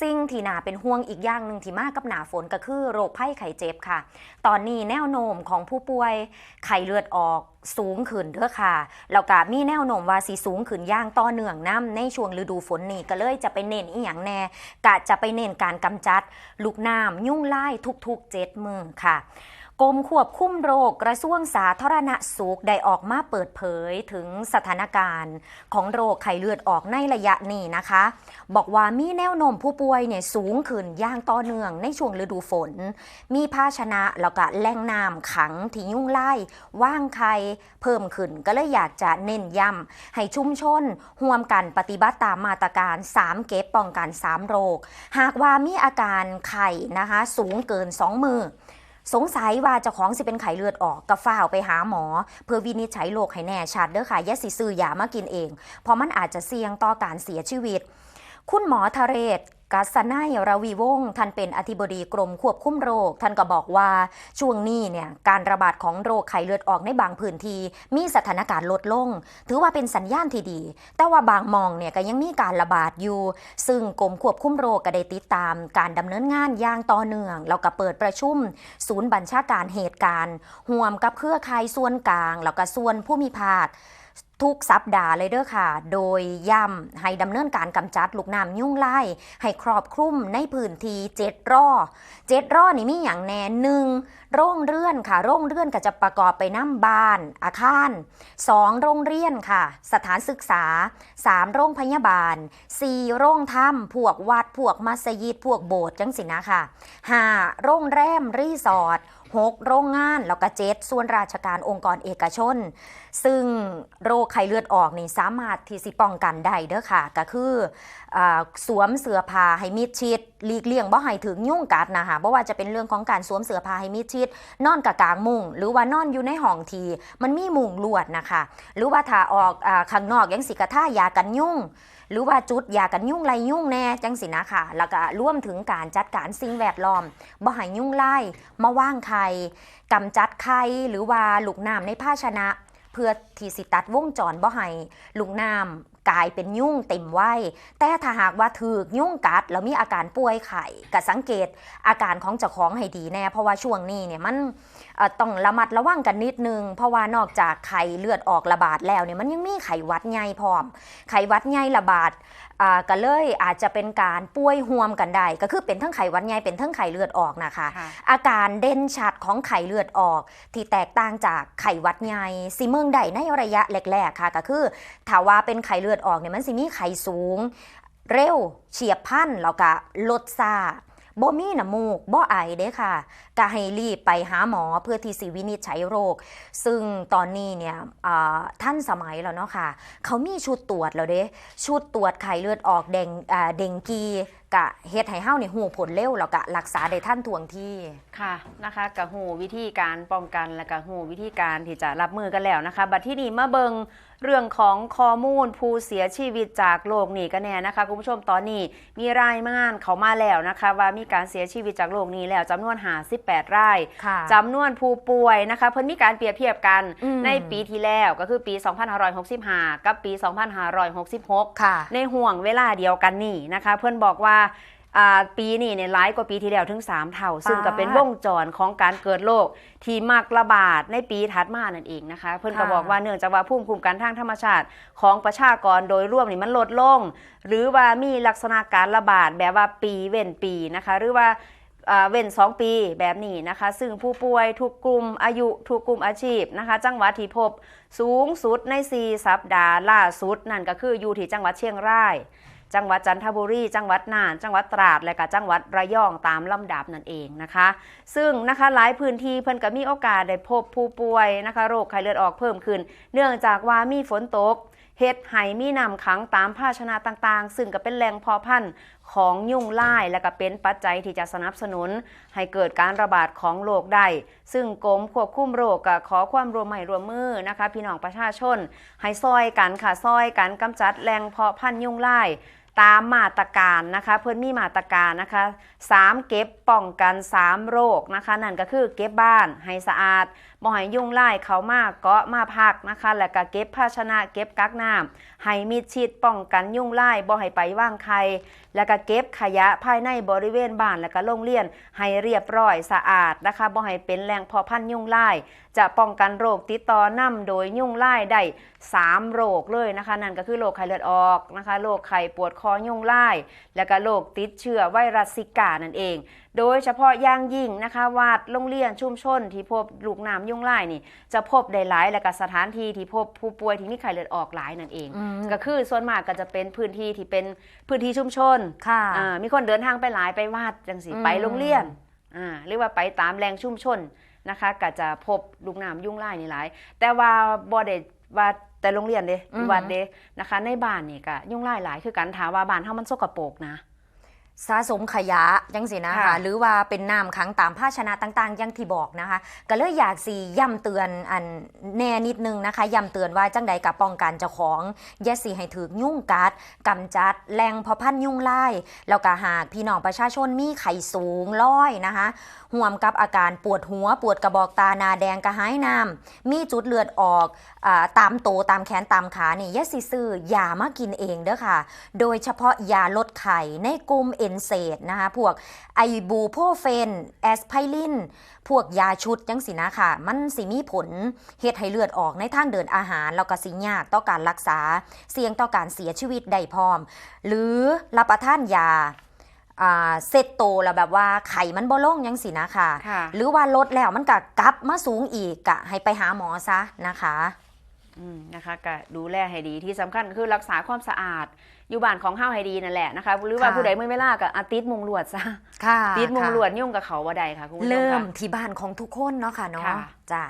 สิ่งที่น่าเป็นห่วงอีกอย่างหนึ่งที่มากกับหนาฝนก็คือโรคไข้ไข้เจ็บค่ะ ตอนนี้แนวโน้มของผู้ป่วยไข้เลือดออกสูงขึ้นเด้อค่ะ แล้วก็มีแนวโน้มว่าสีสูงขึ้นย่างต่อเนื่องน้ำในช่วงฤดูฝนนี่ก็เลยจะไปเน้นอีหยังแน่กะจะไปเน้นการกำจัด ลูกน้ำยุ่งไล่ทุกๆเจ็ดมือค่ะ กรมควบคุมโรคกระทรวงสาธารณสุขได้ออกมาเปิดเผยถึงสถานการณ์ของโรคไข้เลือดออกในระยะนี้นะคะ บอกว่ามีแนวโน้มผู้ป่วยเนี่ยสูงขึ้นอย่างต่อเนื่องในช่วงฤดูฝน มีภาชนะแล้วก็แหล่งน้ำขังที่ยุ่งไล่ว่างไข่เพิ่มขึ้นก็เลยอยากจะเน้นย้ำให้ชุมชนห่วมกันปฏิบัติตามมาตรการ 3 เก็บป้องกัน 3 โรค หากว่ามีอาการไข่นะคะสูงเกิน 2 มือ สงสัยว่าเจ้าของสิเป็นไข้เลือดออกก็ฝ้าวไปหาหมอ เพื่อวินิจฉัยโรคให้แน่ชัดเด้อค่ะอย่าสิซื้อยามากินเอง เพราะมันอาจจะเสี่ยงต่อการเสียชีวิต คุณหมอทะเรศ กัสนายราวีวงศ์ท่านเป็นอธิบดีกรมควบคุมโรค ท่านก็บอกว่าช่วงนี้เนี่ยการระบาดของโรคไข้เลือดออกในบางพื้นที่มีสถานการณ์ลดลง ถือว่าเป็นสัญญาณที่ดี แต่ว่าบางมองเนี่ยก็ยังมีการระบาดอยู่ ซึ่งกรมควบคุมโรคก็ได้ติดตาม การดำเนินงานอย่างต่อเนื่องแล้วก็เปิดประชุม ศูนย์บัญชาการเหตุการณ์ห่วมกับเครือข่ายส่วนกลางแล้วก็ส่วนผู้มีภาค ทุกสัปดาห์เลยเด้อค่ะ โดยย้ำให้ดำเนินการกำจัดลูกน้ำยุ่งไล่ให้ครอบคลุมในพื้นที่เจ็ดร่อเจ็ดร่อนี่มีอย่างแน่หนึ่งโรงเรือนค่ะ โรงเรือนก็จะประกอบไปน้ำบ้าน อาคารสองโรงเรียนค่ะ สถานศึกษาสามโรงพยาบาลสี่โรงถ้ำพวกวัดพวกมัสยิดพวกโบสถ์จังสินะค่ะห้าโรงแรมรีสอร์ท หกโรงงาน แล้วก็เจ็ดส่วนราชการองค์กรเอกชน ซึ่งโรคไข้เลือดออกนี่สามารถที่สิป้องกันได้เด้อค่ะ ก็คืออสวมเสื้อผ้าให้มิดชิด หลีกเลี่ยงบ่ให้ถึงยุ่งกัดนะคะบ่ว่าจะเป็นเรื่องของการสวมเสื้อผ้าให้มิดชิด นอนกับกลางมุงหรือว่านอนอยู่ในห้องที มันมีมุงลวดนะคะ หรือว่าถ้าออกอาข้างนอกยังสิกระท่ายากันยุ่งหรือว่าจุดยากันยุ่งไรยุ่งแน่จังสินะค่ะ แล้วก็ร่วมถึงการจัดการสิ่งแวดล้อมบ่ให้ยุ่งไล่มาว่างไข่กำจัดไข่หรือว่าลูกน้ำในภาชนะ เพื่อที่สิตัดวงจรบ่ให้ลูกน้ำ กลายเป็นยุ่งเต็มวัยแต่ถ้าหากว่าถือยุ่งกัดแล้วมีอาการป่วยไข้ก็สังเกตอาการของเจ้าของให้ดีแน่เพราะว่าช่วงนี้เนี่ยมันต้องระมัดระวังกันนิดนึง เพราะว่านอกจากไข้เลือดออกระบาดแล้วเนี่ยมันยังมีไข้หวัดใหญ่พร้อมไข้หวัดใหญ่ระบาด อ่าก็เลยอาจจะเป็นการป่วยห่วมกันได้ก็คือเป็นทั้งไข้หวัดใหญ่เป็นทั้งไข้เลือดออกนะคะ ค่ะ อาการเด่นชัดของไข้เลือดออก ที่แตกต่างจากไข้หวัดใหญ่สิเมืองใดในระยะแรกๆค่ะ ก็คือถ้าว่าเป็นไข้เลือดออกเนี่ยมันสิมีไข้สูง เร็วเฉียบพลันแล้วก็ลดซา บ่มีน้ำมูกบ่ไอเด้ค่ะก็ให้รีบไปหาหมอเพื่อที่สิวินิจฉัยโรค ซึ่งตอนนี้เนี่ยท่านสมัยแล้วเนาะค่ะ เขามีชุดตรวจแล้วเด้ชุดตรวจไข้เลือดออกแดงเดงกีกะเฮ็ดให้เฮานี่ฮู้ผลเร็วแล้วก็รักษาได้ทันทวงที่ค่ะนะคะกับหูวิธีการป้องกันและกับหูวิธีการที่จะรับมือกันแล้วนะคะ บัดที่นี่มาเบิง เรื่องของข้อมูลผู้เสียชีวิตจากโรคนี้กันแน่นะคะคุณผู้ชมตอนนี้มีรายงานเขามาแล้วนะคะ ว่ามีการเสียชีวิตจากโรคนี้แล้วจำนวนหา18รายค่ะจำนวนผู้ป่วยนะคะเพิ่นมีการเปรียบเทียบกันอืมในปีที่แล้วก็คือปี 2565 กับปี 2566ค่ะในห่วงเวลาเดียวกันนี่นะคะ เพื่อนบอกว่าอ่า ปีนี้เนี่ยร้ายกว่าปีที่แล้วถึง 3 เท่า ซึ่งก็เป็นวงจรของการเกิดโรคที่มักระบาดในปีถัดมานั่นเองนะคะ เพื่อนก็ค่ะบอกว่าเนื่องจากว่าภูมิคุ้มกันทางธรรมชาติของประชากรโดยรวมนี่มันลดลง หรือว่ามีลักษณะการระบาดแบบว่าปีเว้นปีนะคะ หรือว่าอ่าเว้น 2 ปีแบบนี้นะคะ ซึ่งผู้ป่วยทุกกลุ่มอายุทุกกลุ่มอาชีพนะคะ จังหวัดที่พบสูงสุดใน 4 สัปดาห์ล่าสุด นั่นก็คืออยู่ที่จังหวัดเชียงราย จังหวัดจันทบุรี จังหวัดน่าน จังหวัดตราด และก็จังหวัดระยองตามลำดับนั่นเองนะคะ ซึ่งนะคะหลายพื้นที่เพิ่นก็มีโอกาสได้พบผู้ป่วยนะคะโรคไข้เลือดออกเพิ่มขึ้น เนื่องจากว่ามีฝนตกเห็ดไหมีน้ำขังตามภาชนะต่างๆ ซึ่งก็เป็นแหล่งพาะพันธุ์ของยุ่งลายและก็เป็นปัจจัยที่จะสนับสนุน ให้เกิดการระบาดของโรคได้ ซึ่งกรมควบคุมโรคก็ขอความร่วมมือร่วมมือนะคะ พี่น้องประชาชน ให้ซอยกันค่ะซอยกันกำจัดแหล่งเพาะพันธุ์ยุงลาย ตามมาตรการนะคะเพื่อนมีมาตรการนะคะ3เก็บป้องกัน 3 โรคนะคะนั่นก็คือเก็บบ้านให้สะอาด บ่ให้ยุ่งไล่เขามาเกาะมาพักนะคะ แล้วก็เก็บภาชนะเก็บกักน้ำให้มิดชิดป้องกันยุ่งไล่บ่ให้ไปว่างใคร แล้วก็เก็บขยะภายในบริเวณบ้านแล้วก็โรงเรียน ให้เรียบร้อยสะอาดนะคะบ่ให้เป็นแหล่งพอพันยุ่งไล่จะป้องกันโรคติดต่อนำโดยยุ่งไล่ได้สามโรคเลยนะคะ นั่นก็คือโรคไข้เลือดออกนะคะโรคไข้ปวดคอยุ่งไล่แล้วก็โรคติดเชื้อไวรัสซิกานั่นเองโดยเฉพาะอย่างยิ่งนะคะวาดโรงเรียนชุมชนที่พบลูกน้ำยุ่งไล่นี่ จะพบได้หลายและก็สถานที่ที่พบผู้ป่วยที่มีไข้เลือดออกหลายนั่นเองอืมก็คือส่วนมากก็จะเป็นพื้นที่ที่เป็นพื้นที่ชุมชนค่ะอ่ามีคนเดินทางไปหลายไปวาดจังสิอืมไปโรงเรียนอ่าหรือว่าไปตามแหล่งชุมชนนะคะก็จะพบลูกน้ำยุ่งไล่นี่หลาย แต่ว่าบ่ได้ว่าแต่โรงเรียนเด้วัดเด้นะคะ ในบ้านนี่ก็ยุ่งไล่หลายคือกันถามว่าบ้านเฮามันสกปรกนะ สะสมขยะยังสินะคะ ค่ะหรือว่าเป็นน้ำขังตามภาชนะต่างๆอยังที่บอกนะคะ ก็เลยอยากสีย้ำเตือนอันแน่นิดนึงนะคะย้ำเตือนว่าจังใดกับป้องกันเจ้าของอย่าสีให้ถือยุ่งกัดกำจัดแรงเพอพันธุ์ยุ่งไล่แล้วก็หากพี่น้องประชาชนมีไข้สูงร้อยนะคะห่วมกับอาการปวดหัว ปวดกระบอกตาหนาแดงกระหายน้ำมีจุดเลือดออกอาตามโตวตามแขนตามขานี่อย่าสิซื้ออย่ามากินเองเด้อค่ะ โดยเฉพาะยาลดไข้ในกลุ่มเอนเซดนะคะ พวกไอบูโพเฟน แอสไพริน พวกยาชุดจังสินะค่ะ มันสิมีผลเฮ็ดให้เลือดออกในทางเดินอาหาร แล้วก็สิยากต่อการรักษา เสี่ยงต่อการเสียชีวิตได้พร้อม หรือรับประทานยาอ่าเซตโตแล้วแบบว่าไข่มันบ่ลงยังสินะค่ะค่ะหรือว่าลดแล้วมันก็กลับมาสูงอีกกะให้ไปหาหมอซะนะคะอืม นะคะก็ดูแลให้ดีที่สำคัญคือรักษาความสะอาด อยู่บ้านของเฮาให้ดีนั่นแหละนะคะหรือว่าค่ะผู้ใดไม่เวลาก็อาติดมุงลวดซะค่ะติดมุงค่ะลวดยุ่งกับเขาบ่ได้ค่ะคุณผู้ชมเริ่มค่ะที่บ้านของทุกคนเนาะค่ะเนาะค่ะจ้า